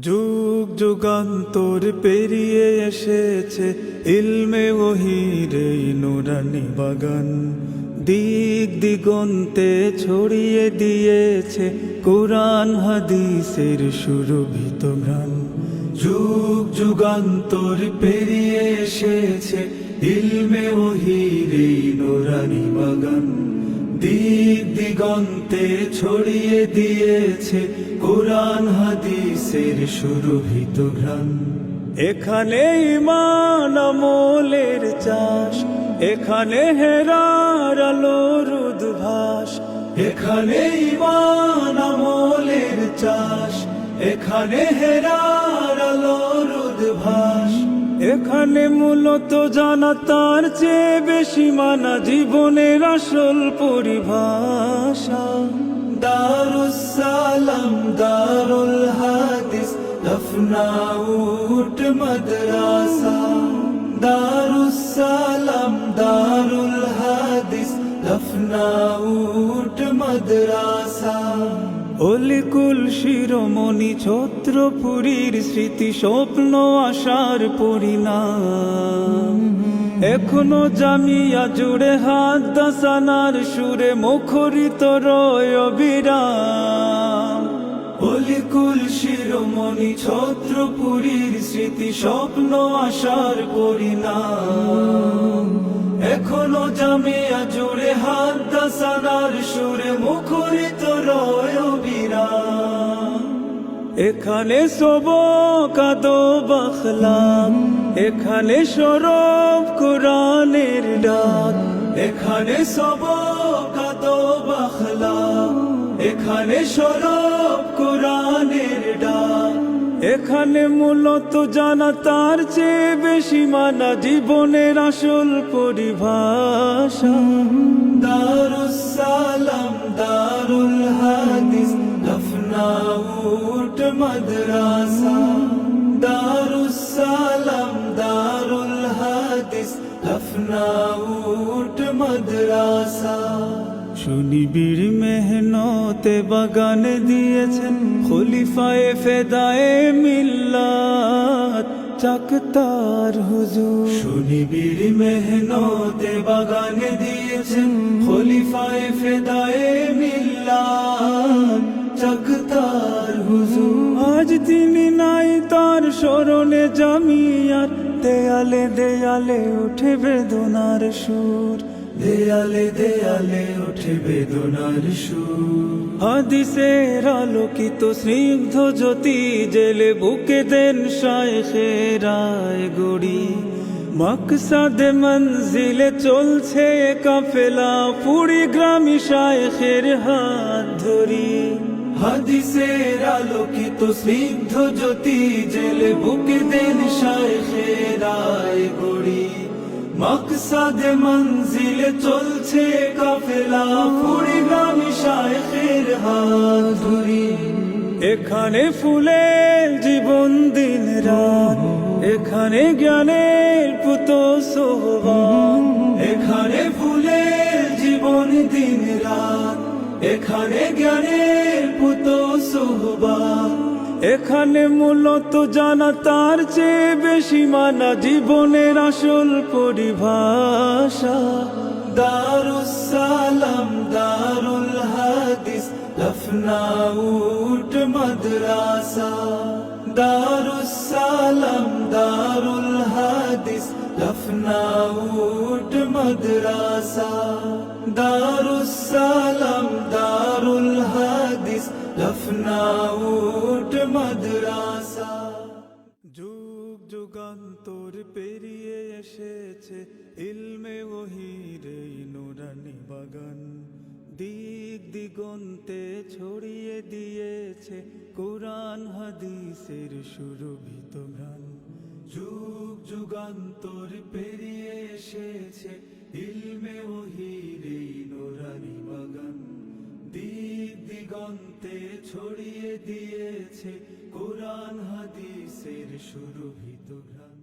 যুগ যুগান্তর পেরিয়ে এসেছে ইলমে ওহির নুরানি বাগান। দিক দিগন্তে ছড়িয়ে দিয়েছে কোরআন, হাদিসের সুরভিত গান যুগ যুগান্তর পেরিয়ে এসেছে ইলমে ওহির নুরানি বাগান। দিক দিগন্তে ছড়িয়ে দিয়েছে কোরআন, হাদিসের সুরভিত ঘ্রাণ। এখানে ইমান আমলের চাষ, এখানে হেরার আলোর উদ্ভাস। এখানে ইমান আমলের চাষ, এখানে হেরার আলোর উদ্ভাস। এখানে মূলত জানা তার চেয়ে বেশি মানা জীবনের আসল পরিভাষা। দারুসালাম দারুল হাদিস দফনাউট মাদ্রাসা। দারুসালাম দারুল হাদিস দফনাউট মাদ্রাসা। অলিকুল শিরোমণি ছত্রপুরীর স্মৃতি স্বপ্ন আশার পরিণাম। এখনও জামিয়া জুড়ে হাত দাসানার সুরে মুখরিত রয় অবিরাম। অলিকুল শিরোমণি ছত্রপুরীর স্মৃতি স্বপ্ন আশার পরিণাম। এখনও জামিয়া জুড়ে হাত দাসানার সুরে মুখরিত রয় এখানে সব কাদো বখলাম এখানে সরব কোরআনের ডাক, এখানে সব কাদো বখলাম এখানে সরব কোরআনের ডাক। এখানে মূলত জানা তার চেয়ে বেশি মানা জীবনের আসল পরিভাষা। দারুসালাম দারুল হাদিস দফনাউট মাদ্রাসা দারুসালাম দারুল হাদিস দফনাউট মাদ্রাসা সুনিবির মেহনতে বাগান দিয়েছেন খলিফায়ে ফেদায়ে মিল্লাত চাকতার হুজুর সুনিবির মেহনতে বাগান দিয়েছেন খলিফায়ে ফেদায়ে মিল্লাত দেয়ালে দেয়ালে উঠে বেদনার সুর। দেয়ালে দেয়ালে উঠে বেদনার সুর। হাদিসের আলোকিত স্নিগ্ধ জ্যোতি জেলে বুকে দেন শায়েখেরায় গড়ি। মকসাদে মঞ্জিলে চলছে কাফেলা পুরি গ্রামী শায়েখের হাত ধরি। হাদিসের আলোকিত স্নিগ্ধ জ্যোতি জেলে বুকে দেন শায়েখেরায় গড়ি মকসাদে মঞ্জিলে চলছে কাফেলা পুরি গ্রামী শায়েখের হাত ধরি। এখানে ফুলের জীবন দিন রাত, এখানে জ্ঞানের পুত সোহবান এখানে ফুলের জীবন দিন রাত। এখানে জ্ঞানের পুত সোহবান এখানে মূলত জানা তার চেয়ে বেশি মানা জীবনের আসল পরিভাষা। দারুসালাম দারুল হাদিস দফনাউট মাদ্রাসা। দারুসালাম দারুল হাদিস দফনাউট মাদ্রাসা। দারুসালাম দফনাউট মাদ্রাসা যুগ যুগান্তর পেরিয়ে এসেছে ইলমে ওহির এই নুরানি বাগান দিক দিগন্তে ছড়িয়ে দিয়েছে কোরআন হাদিসের সুরভিত গান যুগ যুগান্তর পেরিয়ে এসেছে ইলমে ওহির এই নুরানি বাগান দিগন্তে ছড়িয়ে দিয়েছে কোরআন হাদিসের শুরু ঘ্রাণ।